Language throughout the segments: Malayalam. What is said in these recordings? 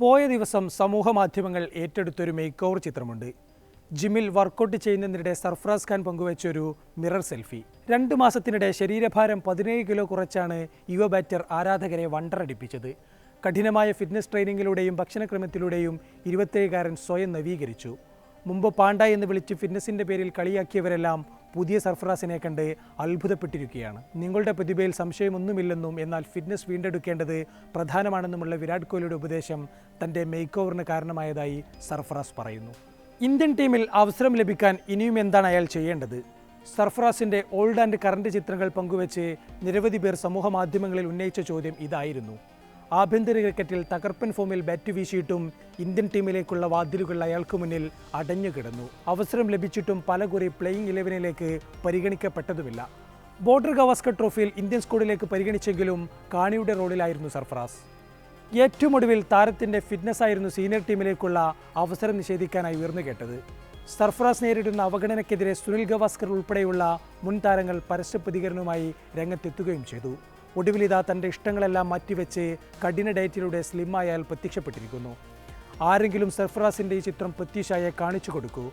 പോയ ദിവസം സമൂഹ മാധ്യമങ്ങൾ ഏറ്റെടുത്തൊരു മേക്ക് ഓവർ ചിത്രമുണ്ട്. ജിമ്മിൽ വർക്കൗട്ട് ചെയ്യുന്നതിനിടെ സർഫറാസ് ഖാൻ പങ്കുവച്ചൊരു മിറർ സെൽഫി രണ്ട് മാസത്തിനിടെ ശരീരഭാരം പതിനേഴ് കിലോ കുറച്ചാണ് യുവ ബാറ്റർ ആരാധകരെ വണ്ടറടിപ്പിച്ചത്. കഠിനമായ ഫിറ്റ്നസ് ട്രെയിനിങ്ങിലൂടെയും ഭക്ഷണക്രമത്തിലൂടെയും ഇരുപത്തേഴുകാരൻ സ്വയം നവീകരിച്ചു. മുമ്പ് പാണ്ട എന്ന് വിളിച്ച് ഫിറ്റ്നസിന്റെ പേരിൽ കളിയാക്കിയവരെല്ലാം പുതിയ സർഫറാസിനെ കണ്ട് അത്ഭുതപ്പെട്ടിരിക്കുകയാണ്. നിങ്ങളുടെ പ്രതിഭയിൽ സംശയമൊന്നുമില്ലെന്നും എന്നാൽ ഫിറ്റ്നസ് വീണ്ടെടുക്കേണ്ടത് പ്രധാനമാണെന്നുമുള്ള വിരാട് കോഹ്ലിയുടെ ഉപദേശം തന്റെ മേക്ക് ഓവറിന് കാരണമായതായി സർഫറാസ് പറയുന്നു. ഇന്ത്യൻ ടീമിൽ അവസരം ലഭിക്കാൻ ഇനിയും എന്താണ് അയാൾ ചെയ്യേണ്ടത്? സർഫറാസിന്റെ ഓൾഡ് ആൻഡ് കറണ്ട് ചിത്രങ്ങൾ പങ്കുവച്ച് നിരവധി പേർ സമൂഹ മാധ്യമങ്ങളിൽ ഉന്നയിച്ച ചോദ്യം ഇതായിരുന്നു. ആഭ്യന്തര ക്രിക്കറ്റിൽ തകർപ്പൻ ഫോമിൽ ബാറ്റ് വീശിയിട്ടും ഇന്ത്യൻ ടീമിലേക്കുള്ള വാതിലുകൾ അയാൾക്ക് മുന്നിൽ അടഞ്ഞു കിടന്നു. അവസരം ലഭിച്ചിട്ടും പലകുറി പ്ലേയിങ് ഇലവനിലേക്ക് പരിഗണിക്കപ്പെട്ടതുമില്ല. ബോർഡർ ഗവാസ്കർ ട്രോഫിയിൽ ഇന്ത്യൻ സ്ക്വാഡിലേക്ക് പരിഗണിച്ചെങ്കിലും കാണിയുടെ റോളിലായിരുന്നു സർഫറാസ്. ഏറ്റവും ഒടുവിൽ ഫിറ്റ്നസ് ആയിരുന്നു സീനിയർ ടീമിലേക്കുള്ള അവസരം നിഷേധിക്കാനായി ഉയർന്നു കേട്ടത്. സർഫറാസ് നേരിടുന്ന അവഗണനയ്ക്കെതിരെ സുനിൽ ഗവാസ്കർ ഉൾപ്പെടെയുള്ള മുൻ താരങ്ങൾ പരസ്യ പ്രതികരണവുമായി രംഗത്തെത്തുകയും ചെയ്തു. ഒടുവിൽ ഇതാ തന്റെ ഇഷ്ടങ്ങളെല്ലാം മാറ്റിവെച്ച് കഠിന ഡയറ്റിലൂടെ സ്ലിമ്മായ അയാൾ പ്രത്യക്ഷപ്പെട്ടിരിക്കുന്നു. ആരെങ്കിലും സർഫറാസിന്റെ ഈ ചിത്രം പ്രത്യക്ഷയെ കാണിച്ചു കൊടുക്കൂ.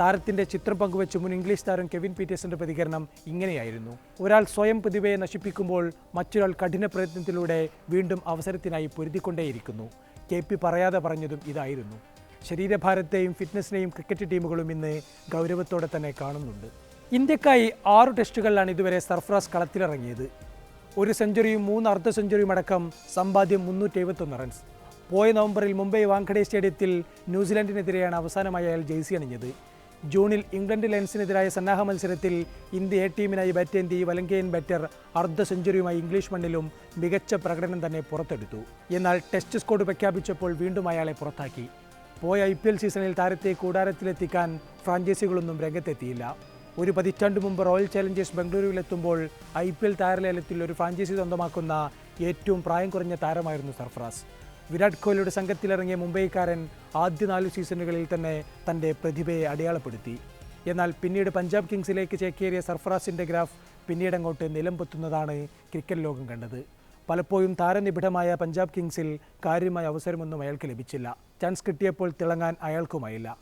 താരത്തിന്റെ ചിത്രം പങ്കുവെച്ച് മുൻ ഇംഗ്ലീഷ് താരം കെവിൻ പീറ്റേഴ്സിന്റെ പ്രതികരണം ഇങ്ങനെയായിരുന്നു. ഒരാൾ സ്വയം പ്രതിഭയെ നശിപ്പിക്കുമ്പോൾ മറ്റൊരാൾ കഠിന പ്രയത്നത്തിലൂടെ വീണ്ടും അവസരത്തിനായി പൊരുതിക്കൊണ്ടേയിരിക്കുന്നു. കെ പി പറയാതെ പറഞ്ഞതും ഇതായിരുന്നു. ശരീരഭാരത്തെയും ഫിറ്റ്നസിനെയും ക്രിക്കറ്റ് ടീമുകളും ഇന്ന് ഗൗരവത്തോടെ തന്നെ കാണുന്നുണ്ട്. ഇന്ത്യക്കായി ആറു ടെസ്റ്റുകളിലാണ് ഇതുവരെ സർഫ്രാസ് കളത്തിലിറങ്ങിയത്. ഒരു സെഞ്ചുറിയും മൂന്ന് അർദ്ധ സെഞ്ചുറിയും അടക്കം സമ്പാദ്യം മുന്നൂറ്റി എഴുപത്തൊന്ന് റൺസ്. പോയ നവംബറിൽ മുംബൈ വാങ്കഡെ സ്റ്റേഡിയത്തിൽ ന്യൂസിലൻഡിനെതിരെയാണ് അവസാനമായി അയാൾ ജേഴ്സി അണിഞ്ഞത്. ജൂണിൽ ഇംഗ്ലണ്ട് ലയൻസിനെതിരായ സന്നാഹ മത്സരത്തിൽ ഇന്ത്യ എ ടീമിനായി ബാറ്റേന്തി വലങ്കയൻ ബാറ്റർ അർദ്ധ സെഞ്ചുറിയുമായി ഇംഗ്ലീഷ് മണ്ണിലും മികച്ച പ്രകടനം തന്നെ പുറത്തെടുത്തു. എന്നാൽ ടെസ്റ്റ് സ്കോഡ് പ്രഖ്യാപിച്ചപ്പോൾ വീണ്ടും അയാളെ പുറത്താക്കി. പോയ ഐ സീസണിൽ താരത്തെ കൂടാരത്തിലെത്തിക്കാൻ ഫ്രാഞ്ചൈസികളൊന്നും രംഗത്തെത്തിയില്ല. ഒരു പതിറ്റാണ്ട് മുമ്പ് റോയൽ ചലഞ്ചേഴ്സ് ബംഗളൂരുവിലെത്തുമ്പോൾ ഐ പി എൽ താരലേലത്തിൽ ഒരു ഫ്രാഞ്ചൈസി സ്വന്തമാക്കുന്ന ഏറ്റവും പ്രായം കുറഞ്ഞ താരമായിരുന്നു സർഫറാസ്. വിരാട് കോഹ്ലിയുടെ സംഘത്തിലിറങ്ങിയ മുംബൈക്കാരൻ ആദ്യ നാല് സീസണുകളിൽ തന്നെ തന്റെ പ്രതിഭയെ അടയാളപ്പെടുത്തി. എന്നാൽ പിന്നീട് പഞ്ചാബ് കിങ്സിലേക്ക് ചേക്കേറിയ സർഫറാസിന്റെ ഗ്രാഫ് പിന്നീട് അങ്ങോട്ട് നിലംപൊത്തുന്നതാണ് ക്രിക്കറ്റ് ലോകം കണ്ടത്. പലപ്പോഴും താരനിബിഡമായ പഞ്ചാബ് കിങ്സിൽ കാര്യമായ അവസരമൊന്നും അയാൾക്ക് ലഭിച്ചില്ല. ചാൻസ് കിട്ടിയപ്പോൾ തിളങ്ങാൻ അയാൾക്കുമായില്ല.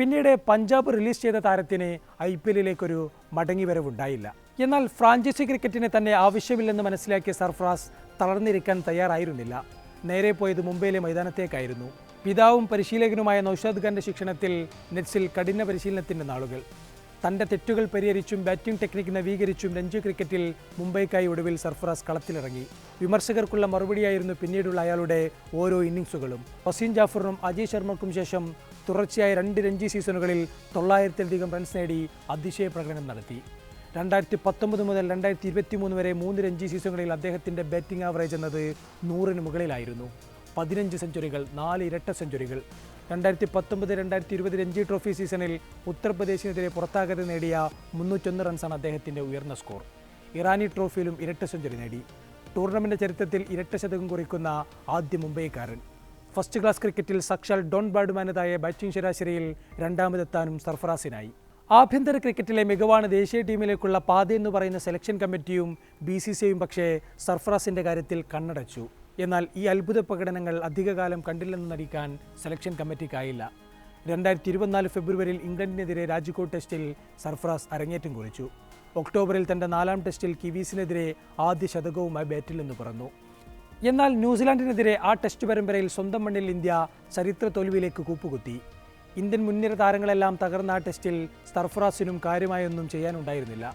പിന്നീട് പഞ്ചാബ് റിലീസ് ചെയ്ത താരത്തിന് ഐ പി എല്ലിലേക്കൊരു മടങ്ങിവരവുണ്ടായില്ല. എന്നാൽ ഫ്രാഞ്ചൈസി ക്രിക്കറ്റിന് തന്നെ ആവശ്യമില്ലെന്ന് മനസ്സിലാക്കിയ സർഫ്രാസ് തളർന്നിരിക്കാൻ തയ്യാറായിരുന്നില്ല. നേരെ പോയത് മുംബൈയിലെ മൈതാനത്തേക്കായിരുന്നു. പിതാവും പരിശീലകനുമായ നൌഷാദ് ഖാന്റെ ശിക്ഷണത്തിൽ നെറ്റ്സിൽ കഠിന പരിശീലനത്തിന്റെ നാളുകൾ. തന്റെ തെറ്റുകൾ പരിഹരിച്ചും ബാറ്റിംഗ് ടെക്നിക്ക് നവീകരിച്ചും രഞ്ജി ക്രിക്കറ്റിൽ മുംബൈക്കായി ഒടുവിൽ സർഫറാസ് കളത്തിലിറങ്ങി. വിമർശകർക്കുള്ള മറുപടിയായിരുന്നു പിന്നീടുള്ള അയാളുടെ ഓരോ ഇന്നിംഗ്സുകളും. വസീം ജാഫറിനും അജയ് ശർമ്മക്കും ശേഷം തുടർച്ചയായ രണ്ട് രഞ്ജി സീസണുകളിൽ തൊള്ളായിരത്തിലധികം റൺസ് നേടി അതിശയ പ്രകടനം നടത്തി. രണ്ടായിരത്തി പത്തൊമ്പത് മുതൽ രണ്ടായിരത്തി ഇരുപത്തി മൂന്ന് വരെ മൂന്ന് രഞ്ജി സീസണുകളിൽ അദ്ദേഹത്തിന്റെ ബാറ്റിംഗ് ആവറേജ് എന്നത് നൂറിന് മുകളിലായിരുന്നു. പതിനഞ്ച് സെഞ്ചുറികൾ നാല് ഇരട്ട സെഞ്ചുറികൾ. രണ്ടായിരത്തി പത്തൊമ്പത് രണ്ടായിരത്തി ഇരുപത് രഞ്ജി ട്രോഫി സീസണിൽ ഉത്തർപ്രദേശിനെതിരെ പുറത്താകരുത് നേടിയ മുന്നൂറ്റൊന്ന് റൺസാണ് അദ്ദേഹത്തിന്റെ ഉയർന്ന സ്കോർ. ഇറാനി ട്രോഫിയിലും ഇരട്ട സെഞ്ചുറി നേടി. ടൂർണമെന്റ് ചരിത്രത്തിൽ ഇരട്ട ശതകം കുറിക്കുന്ന ആദ്യ മുംബൈക്കാരൻ. ഫസ്റ്റ് ക്ലാസ് ക്രിക്കറ്റിൽ സക്ഷാൽ ഡോൺ ബാഡുമാനതായ ബാറ്റിംഗ് ശരാശരിയിൽ രണ്ടാമതെത്താനും സർഫറാസിനായി. ആഭ്യന്തര ക്രിക്കറ്റിലെ മികവാണ് ദേശീയ ടീമിലേക്കുള്ള പാതയെന്ന് പറയുന്ന സെലക്ഷൻ കമ്മിറ്റിയും ബി സി സിയും പക്ഷേ സർഫറാസിന്റെ കാര്യത്തിൽ കണ്ണടച്ചു. എന്നാൽ ഈ അത്ഭുത പ്രകടനങ്ങൾ അധികകാലം കണ്ടില്ലെന്ന് നടിക്കാൻ സെലക്ഷൻ കമ്മിറ്റിക്കായില്ല രണ്ടായിരത്തി ഇരുപത്തിനാല് ഫെബ്രുവരിയിൽ ഇംഗ്ലണ്ടിനെതിരെ രാജ്കോട്ട് ടെസ്റ്റിൽ സർഫ്രാസ് അരങ്ങേറ്റം കുറിച്ചു. ഒക്ടോബറിൽ തന്റെ നാലാം ടെസ്റ്റിൽ കിവീസിനെതിരെ ആദ്യ ശതകവുമായി ബാറ്റിൽ നിന്ന് പറഞ്ഞു എന്നാൽ ന്യൂസിലാൻഡിനെതിരെ ആ ടെസ്റ്റ് പരമ്പരയിൽ സ്വന്തം മണ്ണിൽ ഇന്ത്യ ചരിത്ര തോൽവിയിലേക്ക് കൂപ്പുകുത്തി. ഇന്ത്യൻ മുൻനിര താരങ്ങളെല്ലാം തകർന്ന ആ ടെസ്റ്റിൽ സർഫറാസിനും കാര്യമായൊന്നും ചെയ്യാനുണ്ടായിരുന്നില്ല.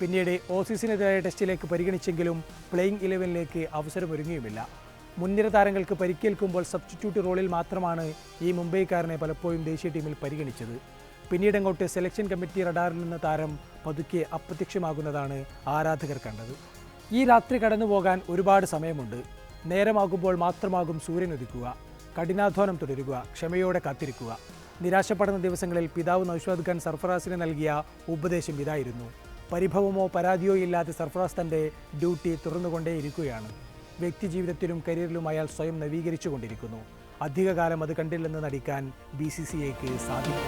പിന്നീട് ഓസീസിനെതിരായ ടെസ്റ്റിലേക്ക് പരിഗണിച്ചെങ്കിലും പ്ലേയിങ് ഇലവനിലേക്ക് അവസരമൊരുങ്ങിയുമില്ല. മുൻനിര താരങ്ങൾക്ക് പരിക്കേൽക്കുമ്പോൾ സബ്സ്റ്റിറ്റ്യൂട്ട് റോളിൽ മാത്രമാണ് ഈ മുംബൈക്കാരനെ പലപ്പോഴും ദേശീയ ടീമിൽ പരിഗണിച്ചത്. പിന്നീട് അങ്ങോട്ട് സെലക്ഷൻ കമ്മിറ്റി റഡാറിൽ നിന്ന് താരം പതുക്കെ അപ്രത്യക്ഷമാകുന്നതാണ് ആരാധകർ കണ്ടത്. ഈ രാത്രി കടന്നു പോകാൻ ഒരുപാട് സമയമുണ്ട്. നേരമാകുമ്പോൾ മാത്രമാകും സൂര്യൻ ഉദിക്കുക കഠിനാധ്വാനം തുടരുക ക്ഷമയോടെ കാത്തിരിക്കുക. നിരാശപ്പെടുന്ന ദിവസങ്ങളിൽ പിതാവ് നൌഷാദ് ഖാൻ സർഫറാസിന് നൽകിയ ഉപദേശം ഇതായിരുന്നു. പരിഭവമോ പരാതിയോ ഇല്ലാതെ സർഫറാസ് തന്റെ ഡ്യൂട്ടി തുറന്നുകൊണ്ടേയിരിക്കുകയാണ്. വ്യക്തിജീവിതത്തിലും കരിയറിലും അയാൾ സ്വയം നവീകരിച്ചുകൊണ്ടിരിക്കുന്നു. അധികകാലം അത് കണ്ടില്ലെന്ന് നടിക്കാൻ ബി സി സി എക്ക് സാധിക്കും.